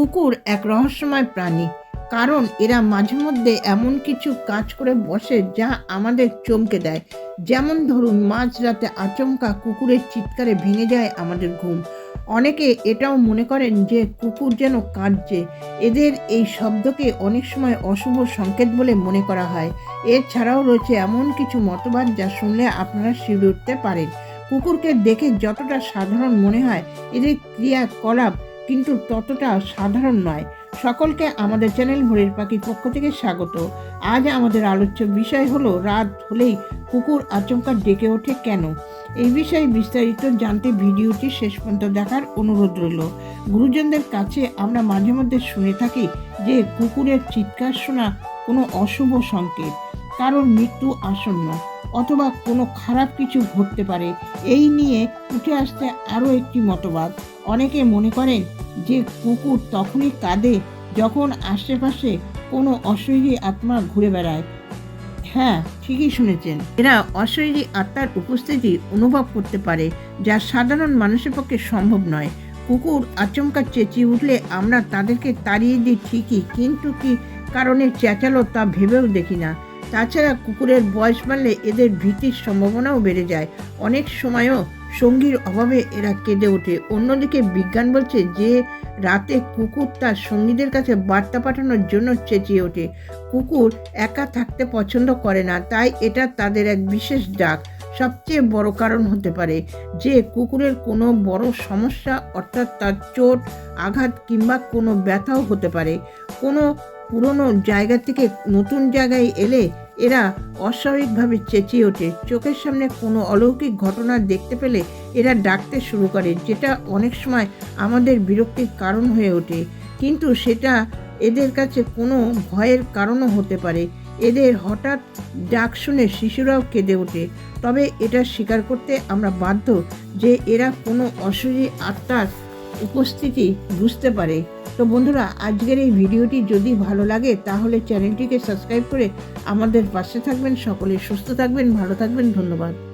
কুকুর এক রহস্যময় প্রাণী। কারণ এরা মাঝে মধ্যে এমন কিছু কাজ করে বসে যা আমাদের চমকে দেয়। যেমন ধরুন মাঝরাতে আচমকা কুকুরের চিৎকারে ভেঙে যায় আমাদের ঘুম। অনেকে এটাও মনে করেন যে কুকুর যেন কাঁদছে। এদের এই শব্দকে অনেক সময় অশুভ সংকেত বলে মনে করা হয়। এছাড়াও রয়েছে এমন কিছু মতবাদ যা শুনলে আপনারা শিউরে উঠতে পারেন। কুকুরকে দেখে যতটা সাধারণ মনে হয়, এদের ক্রিয়াকলাপ কিন্তু ততটা সাধারণ নয়। সকলকে আমাদের চ্যানেল ভোরের পাখির পক্ষ থেকে স্বাগত। আজ আমাদের আলোচ্য বিষয় হলো, রাত হলেই কুকুর আচমকা ডেকে ওঠে কেন? এই বিষয়ে বিস্তারিত জানতে ভিডিওটি শেষ পর্যন্ত দেখার অনুরোধ রইল। গুরুজনদের কাছে আমরা মাঝে মধ্যে শুনে থাকি যে, কুকুরের চিৎকার শোনা কোনো অশুভ সংকেত, কারোর মৃত্যু আসন্ন, অথবা কোনো খারাপ কিছু ঘটতে পারে। এই নিয়ে উঠে আসতে আরও একটি মতবাদ। অনেকে মনে করেন যে কুকুর তখনই কাঁদে যখন আশেপাশে কোনো অশরীরী আত্মা ঘুরে বেড়ায়। হ্যাঁ ঠিকই শুনেছেন। এরা অশরীরী আত্মার উপস্থিতি অনুভব করতে পারে, যা সাধারণ মানুষের পক্ষে সম্ভব নয়। কুকুর আচমকা চেঁচিয়ে উঠলে আমরা তাদেরকে তাড়িয়ে দিই ঠিকই, কিন্তু কি কারণে চেঁচালো তা ভেবেও দেখি না। তাছাড়া কুকুরের বয়স বাড়লে এদের ভীতির সম্ভাবনাও বেড়ে যায়। অনেক সময়ও সঙ্গীর অভাবে এরা কেঁদে ওঠে। অন্যদিকে বিজ্ঞান বলছে যে, রাতে কুকুর তার সঙ্গীদের কাছে বার্তা পাঠানোর জন্য চেঁচিয়ে ওঠে। কুকুর একা থাকতে পছন্দ করে না, তাই এটা তাদের এক বিশেষ ডাক, সবচেয়ে বড় কারণ হতে পারে যে, কুকুরের কোনো বড় সমস্যা অর্থাৎ তার চোট, আঘাত কিংবা কোনো ব্যথাও হতে পারে। কোনো পুরনো জায়গা থেকে নতুন জায়গায় এলে এরা অস্বাভাবিকভাবে চেঁচিয়ে ওঠে। চোখের সামনে কোনো অলৌকিক ঘটনা দেখতে পেলে এরা ডাকতে শুরু করে, যেটা অনেক সময় আমাদের বিরক্তির কারণ হয়ে ওঠে। কিন্তু সেটা এদের কাছে কোনো ভয়ের কারণও হতে পারে। এদের হঠাৎ ডাক শুনে শিশুরাও কেঁদে ওঠে। তবে এটা স্বীকার করতে আমরা বাধ্য যে এরা কোনো অশরীরী আত্মার উপস্থিতি বুঝতে পারে। তো বন্ধুরা, আজকের এই ভিডিওটি যদি ভালো লাগে, তাহলে চ্যানেলটিকে সাবস্ক্রাইব করে আমাদের পাশে থাকবেন। সকলে সুস্থ থাকবেন, ভালো থাকবেন। ধন্যবাদ।